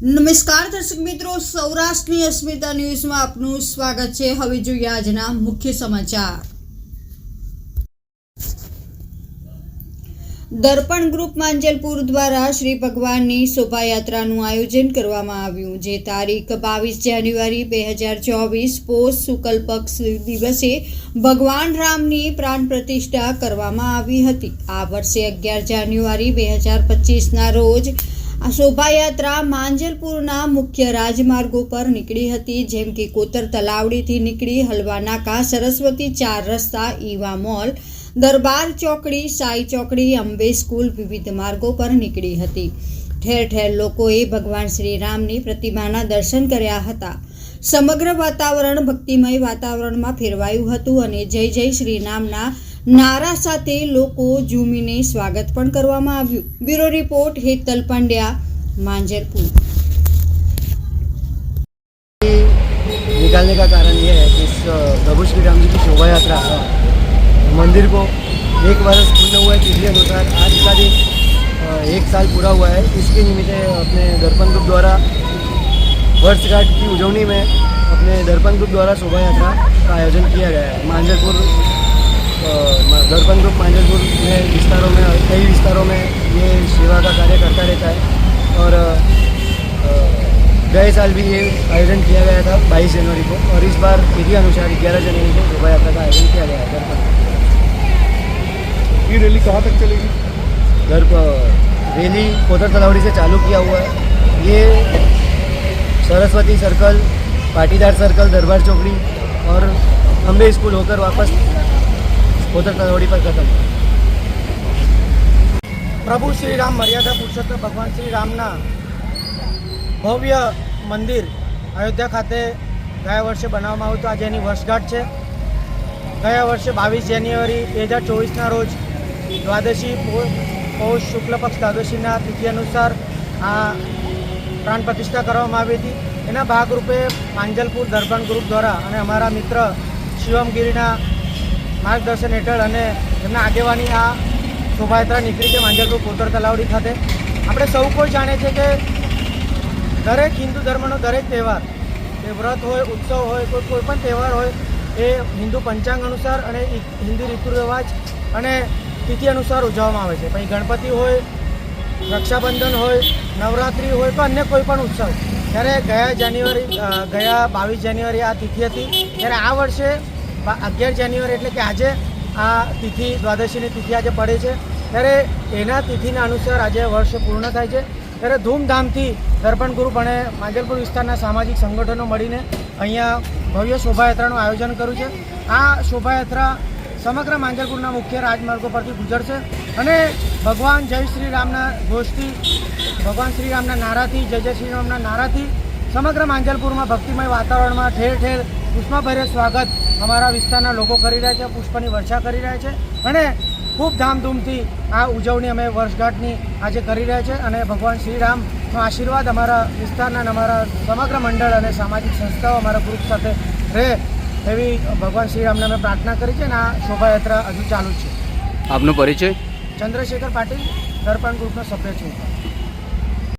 નમસ્કાર દર્શક મિત્રો, સૌરાષ્ટ્રની અસ્મિતા ન્યૂઝમાં આપનું સ્વાગત છે. હવે જોઈએ આજના મુખ્ય સમાચાર. દર્પણ ગ્રુપ માંજલપુર દ્વારા શ્રી ભગવાનની શોભાયાત્રાનું આયોજન કરવામાં આવ્યું, જે તારીખ બાવીસ જાન્યુઆરી બે હજાર ચોવીસ પોષ શુકલ પક્ષ દિવસે ભગવાન રામની પ્રાણ પ્રતિષ્ઠા કરવામાં આવી હતી. આ વર્ષે અગિયાર જાન્યુઆરી બે હજાર પચીસના રોજ આ શોભાયાત્રા માંજલપુરના મુખ્ય રાજમાર્ગો પર નીકળી હતી, જેમ કે કોતર તલાવડીથી નીકળી હલવા નાકા સરસ્વતી ચાર રસ્તા, ઈવા મોલ, દરબાર ચોકડી, સાઈ ચોકડી, અંબે સ્કૂલ વિવિધ માર્ગો પર નીકળી હતી. ઠેર ઠેર લોકોએ ભગવાન શ્રી રામની પ્રતિમાના દર્શન કર્યા હતા. સમગ્ર વાતાવરણ ભક્તિમય વાતાવરણમાં ફેરવાયું હતું અને જય જય શ્રી રામના નારા સાથે લોકો ઝૂમીને સ્વાગત પણ કરવામાં આવ્યું બ્યુરો રિપોર્ટ હેતલ પંડ્યા માંજરપુર निकालने का कारण ये है कि इस अ, प्रभु श्री राम जी की शोभा यात्रा मंदिर को एक वर्ष पूर्ण हुआ है तिथि अनुसार आज का दिन अ, एक साल पूरा हुआ है इसके निमित्त अपने दर्पण ग्रुप द्वारा वर्षगांठ की उजवनी में अपने दर्पण ग्रुप द्वारा शोभा यात्रा का आयोजन किया गया है मांजरपुर अ, मा- दर्पण ग्रुप मांजरपुर में विस्तारों में कई विस्तारों में ये सेवा का कार्य करता रहता है। और गए साल भी ये आयोजन किया गया था 22 जनवरी को। और इस बार विधि अनुसार 11 जनवरी को शोभा यात्रा का आयोजन किया गया है दर्पण ये रैली कहाँ तक चलेगी? दर्प रैली कोतर तलावड़ी से चालू किया हुआ है। ये सरस्वती सर्कल पाटीदार सर्कल दरबार चौकड़ी और अम्बे स्कूल होकर वापस કોતર તરવડી પર ખતમ. પ્રભુ શ્રી રામ મર્યાદા પુરુષોત્તમ ભગવાન શ્રી રામના ભવ્ય મંદિર અયોધ્યા ખાતે ગયા વર્ષે બનાવવામાં આવ્યું હતું. આજે એની વર્ષગાંઠ છે. ગયા વર્ષે બાવીસ જાન્યુઆરી બે હજાર ચોવીસના રોજ દ્વાદશી પૌષ શુક્લ પક્ષ દ્વાદશીના તિથિ અનુસાર આ પ્રાણ પ્રતિષ્ઠા કરવામાં આવી હતી. એના ભાગરૂપે પાંજલપુર દર્પણ ગ્રુપ દ્વારા અને અમારા મિત્ર શિવમગીરીના માર્ગદર્શન હેઠળ અને એમના આગેવાની આ શોભાયાત્રા નીકળી છે માંજલપુર કોતર તલાવડી ખાતે. આપણે સૌ કોઈ જાણે છે કે દરેક હિન્દુ ધર્મનો દરેક તહેવાર, એ વ્રત હોય, ઉત્સવ હોય, કોઈ કોઈ પણ તહેવાર હોય, એ હિન્દુ પંચાંગ અનુસાર અને હિન્દુ રીતુ રિવાજ અને તિથિ અનુસાર ઉજવવામાં આવે છે. પછી ગણપતિ હોય, રક્ષાબંધન હોય, નવરાત્રિ હોય કે અન્ય કોઈ પણ ઉત્સવ. ત્યારે ગયા જાન્યુઆરી ગયા બાવીસ જાન્યુઆરી આ તિથિ હતી, ત્યારે આ વર્ષે અગિયાર જાન્યુઆરી એટલે કે આજે આ તિથિ, દ્વાદશીની તિથિ આજે પડે છે. ત્યારે એના તિથિના અનુસાર આજે વર્ષ પૂર્ણ થાય છે. ત્યારે ધૂમધામથી દર્પણ ગ્રુપ અને માંજલપુર વિસ્તારના સામાજિક સંગઠનો મળીને અહીંયા ભવ્ય શોભાયાત્રાનું આયોજન કર્યું છે. આ શોભાયાત્રા સમગ્ર માંજલપુરના મુખ્ય રાજમાર્ગો પરથી ગુજરશે અને ભગવાન જય શ્રી રામના ઘોષથી ભગવાન શ્રી રામના નારાથી, જય જય શ્રી રામના નારાથી સમગ્ર માંજલપુરમાં ભક્તિમય વાતાવરણમાં ઠેર ઠેર પુષ્પાભર્ય સ્વાગત અમારા વિસ્તારના લોકો કરી રહ્યા છે પુષ્પની વર્ષા કરી રહ્યા છે અને ખૂબ ધામધૂમથી આ ઉજવણી અમે વર્ષગાંઠની આજે કરી રહ્યા છે અને ભગવાન શ્રી રામનો આશીર્વાદ અમારા વિસ્તારના અમારા સમગ્ર મંડળ અને સામાજિક સંસ્થાઓ અમારા ગ્રુપ સાથે રહે એવી ભગવાન શ્રીરામને અમે પ્રાર્થના કરી છે અને આ શોભાયાત્રા હજુ ચાલુ જ છે. આપનો પરિચય? ચંદ્રશેખર પાટીલ દર્પણ ગ્રુપનો સભ્ય છું.